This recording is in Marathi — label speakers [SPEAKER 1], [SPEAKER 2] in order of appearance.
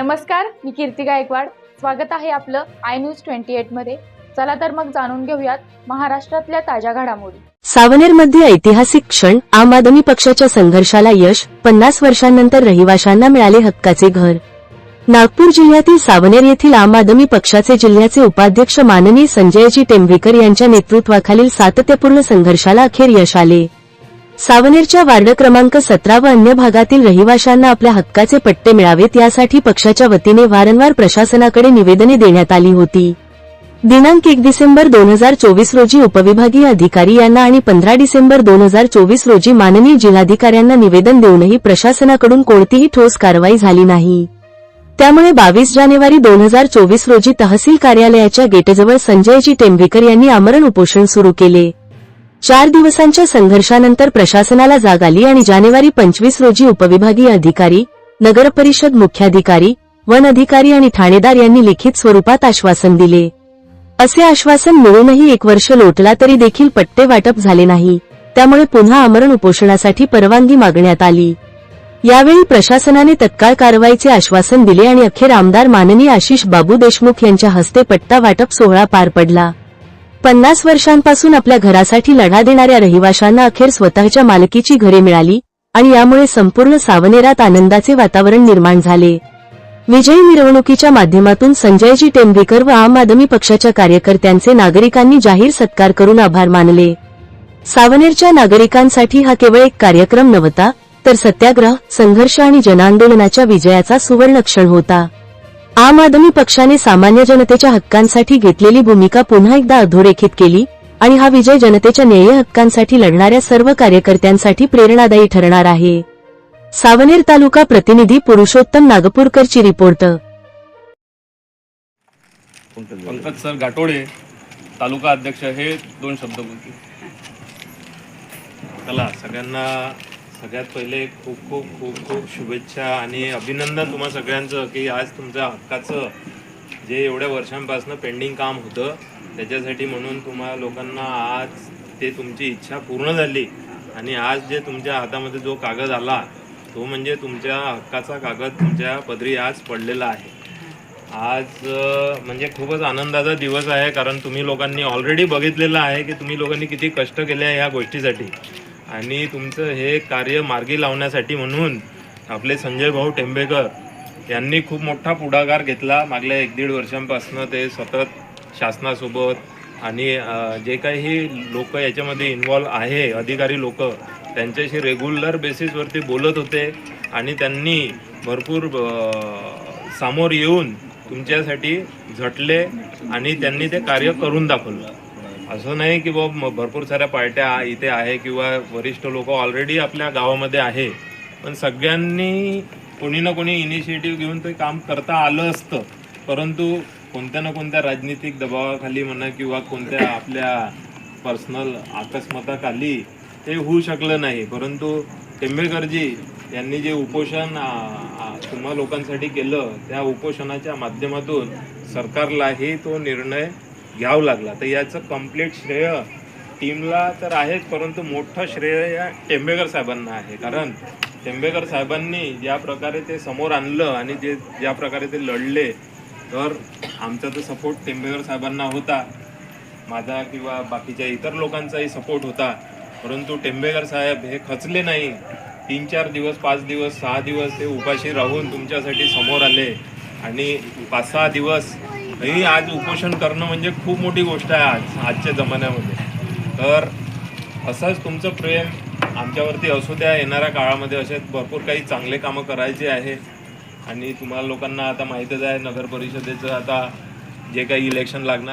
[SPEAKER 1] नमस्कार मी कीर्ती गायकवाड. स्वागत आहे आपलं आय न्यूज ट्वेंटी एटमध्ये. चला तर मग जाणून घेऊयात महाराष्ट्रातल्या ताज्या घडामोडी.
[SPEAKER 2] सावनेरमध्ये ऐतिहासिक क्षण आम आदमी पक्षाच्या संघर्षाला यश पन्नास वर्षांनंतर रहिवाशांना मिळाले हक्काचे घर. नागपूर जिल्ह्यातील सावनेर येथील आम आदमी पक्षाचे जिल्ह्याचे उपाध्यक्ष माननीय संजयजी टेंभेकर यांच्या नेतृत्वाखालील सातत्यपूर्ण संघर्षाला अखेर यश आले. सावनेरच्या वार्ड क्रमांक सतरा व अन्य भागातील रहिवाशांना आपल्या हक्काचे पट्टे मिळावेत यासाठी पक्षाच्या वतीने वारंवार प्रशासनाकडे निवेदने देण्यात आली होती. दिनांक एक डिसेंबर दोन हजार चोवीस रोजी उपविभागीय अधिकारी यांना आणि पंधरा डिसेंबर दोन हजार चोवीस रोजी माननीय जिल्हाधिकाऱ्यांना निवेदन देऊनही प्रशासनाकडून कोणतीही ठोस कारवाई झाली नाही. त्यामुळे बावीस जानेवारी दोन हजार चोवीस रोजी तहसील कार्यालयाच्या गेटजवळ संजयजी टेंभेकर यांनी आमरण उपोषण सुरू केले. चार दिवसांच्या संघर्षानंतर प्रशासनाला जाग आली आणि जानेवारी पंचवीस रोजी उपविभागीय अधिकारी नगरपरिषद मुख्याधिकारी वन अधिकारी आणि ठाणेदार यांनी लिखित स्वरूपात आश्वासन दिले. असे आश्वासन मिळूनही एक वर्ष लोटला तरी देखील पट्टे वाटप झाले नाही. त्यामुळे पुन्हा आमरण उपोषणासाठी परवानगी मागण्यात आली. यावेळी प्रशासनाने तत्काळ कारवाईचे आश्वासन दिले आणि अखेर आमदार माननीय आशिष बाबू देशमुख यांच्या हस्ते पट्टा वाटप सोहळा पार पडला. पन्नास वर्षांपासून आपल्या घरासाठी लढा देणाऱ्या रहिवाशांना अखेर स्वतःच्या मालकीची घरे मिळाली आणि यामुळे संपूर्ण सावनेरात आनंदाचे वातावरण निर्माण झाले. विजयी मिरवणुकीच्या माध्यमातून संजयजी टेंभेकर व आम आदमी पक्षाच्या कार्यकर्त्यांचे नागरिकांनी जाहीर सत्कार करून आभार मानले. सावनेरच्या नागरिकांसाठी हा केवळ एक कार्यक्रम नव्हता तर सत्याग्रह संघर्ष आणि जनआंदोलनाच्या विजयाचा सुवर्ण क्षण होता. आम आदमी पक्षाने सामान्य जनतेच्या हक्कांसाठी घेतलेली भूमिका पुन्हा एकदा अधोरेखित केली आणि हा विजय जनतेच्या न्याय्य हक्कांसाठी लढणाऱ्या सर्व कार्यकर्त्यांसाठी प्रेरणादायी ठरणार आहे. सावनेर तालुका प्रतिनिधी पुरुषोत्तम नागपूरकरची रिपोर्ट.
[SPEAKER 3] पंकज सर गाटोडे तालुका अध्यक्ष हे दोन शब्द बोलतील. चला सगळ्यांना सगळ्यात पहिले खूप खूप खूप खूप शुभेच्छा आणि अभिनंदन तुम्हा सगळ्यांचं की आज तुमच्या हक्काचं जे एवढ्या वर्षांपासून पेंडिंग काम होतं त्याच्यासाठी म्हणून तुम्हा लोकांना आज ते तुमची इच्छा पूर्ण झाली. आणि आज जे तुमच्या हातामध्ये जो कागद आला तो म्हणजे तुमच्या हक्काचा कागद तुमच्या पदरी आज पडलेला आहे. आज म्हणजे खूपच आनंदाचा दिवस आहे कारण तुम्ही लोकांनी ऑलरेडी बघितलेलं आहे की तुम्ही लोकांनी किती कष्ट केले आहे ह्या गोष्टीसाठी. आणि तुमचं हे कार्य मार्गी लावण्यासाठी म्हणून आपले संजय भाऊ टेंबेकर यांनी खूप मोठा पुढाकार घेतला मागल्या एक दीड वर्षांपासून. ते सतत शासनासोबत आणि जे काही लोक याच्यामध्ये इन्वॉल्व आहे अधिकारी लोक त्यांच्याशी रेग्युलर बेसिसवरती बोलत होते आणि त्यांनी भरपूर सामोर येऊन तुमच्यासाठी झटले आणि त्यांनी ते कार्य करून दाखवलं. असं नाही की बाबा भरपूर साऱ्या पार्ट्या इथे आहे किंवा वरिष्ठ लोक ऑलरेडी आपल्या गावामध्ये आहे. पण सगळ्यांनी कोणी ना कोणी इनिशिएटिव्ह घेऊन ते काम करता आलं असतं. परंतु कोणत्या ना कोणत्या राजनीतिक दबावाखाली म्हणा किंवा कोणत्या आपल्या पर्सनल अकस्माताखाली ते होऊ शकलं नाही. परंतु टेंबेकरजी यांनी जे उपोषण तुम्हा लोकांसाठी केलं त्या उपोषणाच्या माध्यमातून सरकारलाही तो निर्णय घ्यावं लागला. तर याचं कंप्लीट श्रेय टीमला तर आहेच परंतु मोठं श्रेय या टेंबेकर साहेबांना आहे. कारण टेंबेकर साहेबांनी ज्या प्रकारे ते समोर आणलं आणि जे ज्या प्रकारे ते लढले तर आमचा तर सपोर्ट टेंबेकर साहेबांना होता. माझा किंवा बाकीच्या इतर लोकांचाही सपोर्ट होता. परंतु टेंबेकर साहेब हे खचले नाही. तीन चार दिवस पाच दिवस सहा दिवस ते उपाशी राहून तुमच्यासाठी समोर आले. आणि पाच सहा दिवस हे आज उपोषण करणं म्हणजे खूप मोठी गोष्ट आहे आज आजच्या जमान्यामध्ये. तर असंच तुमचं प्रेम आमच्यावरती असू द्या येणाऱ्या काळामध्ये असे भरपूर काही चांगले कामं करायचे आहे. आणि तुम्हाला लोकांना आता माहीतच आहे नगर परिषदेचं आता जे काही इलेक्शन लागणार